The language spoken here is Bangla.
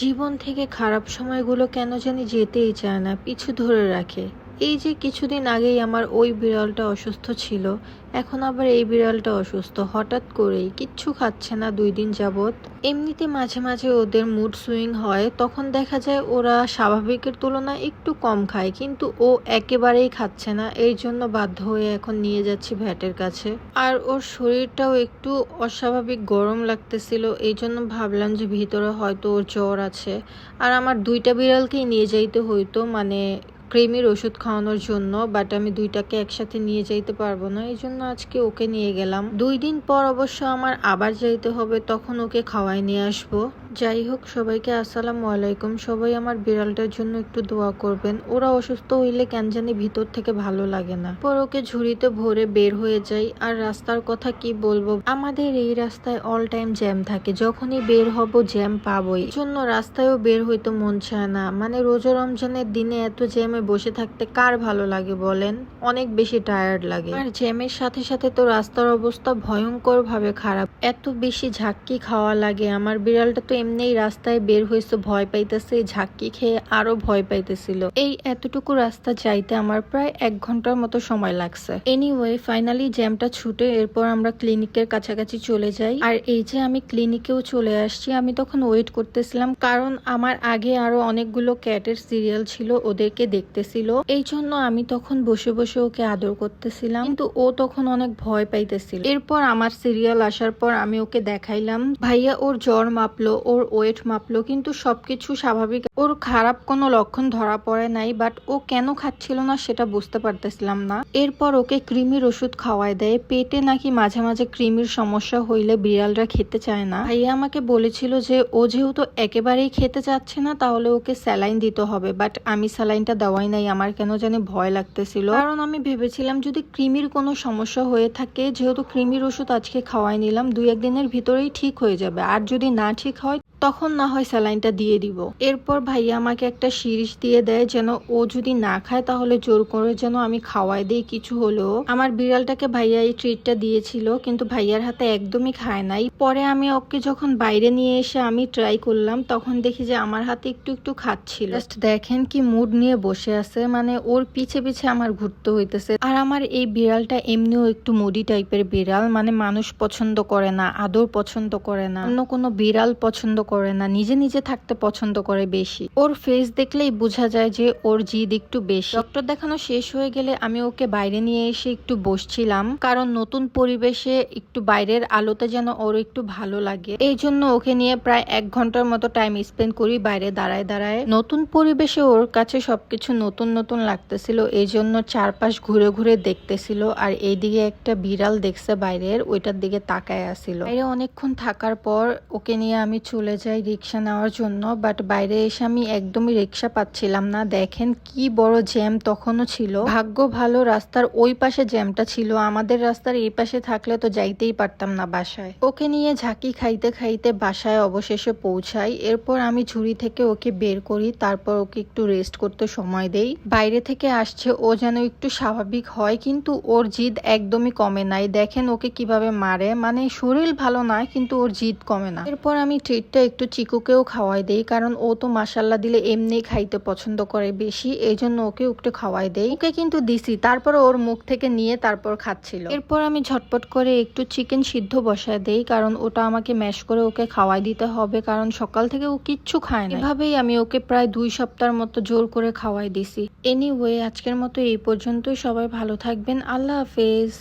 জীবন থেকে খারাপ সময়গুলো কেন জানি যেতেই চায় না পিছু ধরে রাখে। এই যে কিছুদিন আগেই আমার ওই বিড়ালটা অসুস্থ ছিল, এখন আবার এই বিড়ালটা অসুস্থ। হঠাৎ করেই কিচ্ছু খাচ্ছে না দুই দিন যাবত এমনিতে মাঝে মাঝে ওদের মুড সুইং হয়, তখন দেখা যায় ওরা স্বাভাবিকের তুলনায় একটু কম খায়, কিন্তু ও একেবারেই খাচ্ছে না। এই জন্য বাধ্য হয়ে এখন নিয়ে যাচ্ছি ভ্যাটের কাছে। আর ওর শরীরটাও একটু অস্বাভাবিক গরম লাগতেছিল, এই জন্য ভাবলাম যে ভিতরে হয়তো ওর জ্বর আছে। আর আমার দুইটা বিড়ালকেই নিয়ে যাইতে হইতো মানে ক্রিমির ওষুধ খাওয়ানোর জন্য বাট আমি দুইটাকে একসাথে নিয়ে যাইতে পারব না এই জন্য আজকে ওকে নিয়ে গেলাম। দুই দিন পর অবশ্য আমার আবার যাইতে হবে, তখন ওকে খাওয়াই নিয়ে আসব। যাই হোক, সবাইকে আসসালামু আলাইকুম। সবাই আমার বিড়ালটার জন্য একটু দোয়া করবেন। ওরা অসুস্থ হইলে কেন জানি ভিতর থেকে ভালো লাগে না। পর ওকে ঝুড়িতে ভরে বের হয়ে যাই, আর রাস্তার কথা কি বলব? আমাদের এই রাস্তায় অল টাইম জ্যাম থাকে, যখনই বের হব জ্যাম পাবোই। জন্য রাস্তায়ও বের হইতে মন চায় না। মানে রোজা রমজানের দিনে এত জ্যামে বসে থাকতে কার ভালো লাগে বলেন? অনেক বেশি টায়ার্ড লাগে। আর জ্যামের সাথে সাথে তো রাস্তার অবস্থা ভয়ঙ্কর ভাবে খারাপ। এত বেশি ঝাক্কি খাওয়া লাগে। আমার বিড়ালটা তো এমনিই রাস্তায় বের হয়েছে, ভয় পাইতেছে ঝাক্কি খেয়ে আরও ভয় পাইতেছিল। এই এতটুকু রাস্তা যাইতে আমার প্রায় এক ঘণ্টার মতো সময় লাগছে। এনিওয়ে ফাইনালি জ্যামটা ছুটে এরপর আমরা ক্লিনিকের কাছাকাছি চলে যাই। আর এই যে আমি ক্লিনিকেও চলে আসছি, আমি তখন ওয়েট করতেছিলাম। কারণ আমার আগে আরও অনেকগুলো ক্যাটের সিরিয়াল ছিল, ওদেরকে দেখতেছিল এই জন্য আমি তখন বসে বসে ওকে আদর করতেছিলাম। কিন্তু ও তখন অনেক ভয় পাইতেছিল। এরপর আমার সিরিয়াল আসার পর আমি ওকে দেখাইলাম, ভাইয়া, ওর জ্বর মাপলো, ওর ওয়েট মাপলো, কিন্তু সবকিছু স্বাভাবিক। ওর খারাপ কোনো লক্ষণ ধরা পড়ে নাই বাট ও কেন খাচ্ছিল না সেটা বুঝতে পারতেছিলাম না। এরপর ওকে কৃমির ওষুধ খাওয়ায় দেয়। পেটে নাকি মাঝে মাঝে কৃমির সমস্যা হইলে বিড়ালরা খেতে চায় না। ভাইয়া আমাকে বলেছিল যে, ও যেহেতু একেবারেই খেতে চাচ্ছে না, তাহলে ওকে স্যালাইন দিতে হবে বাট আমি স্যালাইনটা দেওয়াই নাই, আমার কেন জানি ভয় লাগতেছিল। কারণ আমি ভেবেছিলাম যদি ক্রিমির কোনো সমস্যা হয়ে থাকে, যেহেতু ক্রিমির ওষুধ আজকে খাওয়াই নিলাম, দুই একদিনের ভিতরেই ঠিক হয়ে যাবে। আর যদি না ঠিক হয় তখন না হয় স্যালাইনটা দিয়ে দিব। এরপর ভাইয়া আমাকে একটা শিরিষ দিয়ে দেয় যেন ও যদি না খায় তাহলে জোর করে যেন আমি খাওয়াই দিই কিছু হলেও। আমার বিড়ালটাকে ভাইয়া এই ট্রিটটা দিয়েছিল, কিন্তু ভাইয়ার হাতে একদমই খায় নাই। পরে আমি ওকে যখন বাইরে নিয়ে এসে আমি ট্রাই করলাম, তখন দেখি যে আমার হাতে একটু একটু খাচ্ছিল। জাস্ট দেখেন কি মুড নিয়ে বসে আছে মানে ওর পিছে পিছে আমার ঘুরতে হইতেছে। আর আমার এই বিড়ালটা এমনিও একটু মুডি টাইপের বিড়াল মানে মানুষ পছন্দ করে না, আদর পছন্দ করে না। অন্য কোনো বিড়াল পছন্দ করে না, নিজে নিজে থাকতে পছন্দ করে বেশি। ওর ফেস দেখলেই বোঝা যায় যে ওর জিদ একটু বেশি। ডক্টর দেখানো শেষ হয়ে গেলে আমি ওকে বাইরে নিয়ে এসে একটু বসছিলাম, কারণ নতুন পরিবেশে একটু বাইরের আলোতে যেন ওর একটু ভালো লাগে। এই জন্য ওকে নিয়ে প্রায় এক ঘণ্টার মতো টাইম স্পেন্ড করি বাইরে দাঁড়ায় দাঁড়ায়। নতুন পরিবেশে ওর কাছে সবকিছু নতুন নতুন লাগতেছিল, এই জন্য চারপাশ ঘুরে ঘুরে দেখতেছিল, আর এইদিকে একটা বিড়াল দেখছে বাইরের, ওইটার দিকে তাকায় আসছিল বাইরে অনেকক্ষণ থাকার পর ওকে নিয়ে আমি চলে যাই রিক্সা নেওয়ার জন্য বাট বাইরে এসে আমি একদমই রিক্সা পাচ্ছিলাম না। দেখেন কি বড় জ্যাম তখনও ছিল। ভাগ্য ভালো, রাস্তার ওই পাশে জ্যামটা ছিল। আমাদের রাস্তার এই পাশে থাকলে তো যাইতেই পারতাম না বাসায়। ওকে নিয়ে ঝাঁকি খাইতে খাইতে বাসায় অবশেষে পৌঁছাই। এরপর আমি ঝুড়ি থেকে ওকে বের করি, তারপর ওকে একটু রেস্ট করতে সময় দেই। বাইরে থেকে আসছে, ও যেন একটু স্বাভাবিক হয়, কিন্তু ওর জিদ একদমই কমে নাই। দেখেন ওকে কীভাবে মারে। মানে শরীর ভালো না, কিন্তু ওর জিদ কমে না। এরপর আমি ট্রিটটা একটু চিকুকেও খাওয়াই দেই, কারণ ও তো মাসাল্লা দিলে এমনি খাইতে পছন্দ করে বেশি এই জন্য ওকে একটু খাওয়াই দেই। ওকে কিন্তু দিছি, তারপর ওর মুখ থেকে নিয়ে তারপর খাচ্ছিল। এরপর আমি ঝটপট করে একটু চিকেন সিদ্ধ বসায় দেই, কারণ ওটা আমাকে ম্যাশ করে ওকে খাওয়াই দিতে হবে, কারণ সকাল থেকে ও কিচ্ছু খায় না। এভাবেই আমি ওকে প্রায় দুই সপ্তাহের মতো জোর করে খাওয়াই দিছি। এনিওয়ে, আজকের মতো এই পর্যন্তই, সবাই ভালো থাকবেন, আল্লাহ হাফেজ।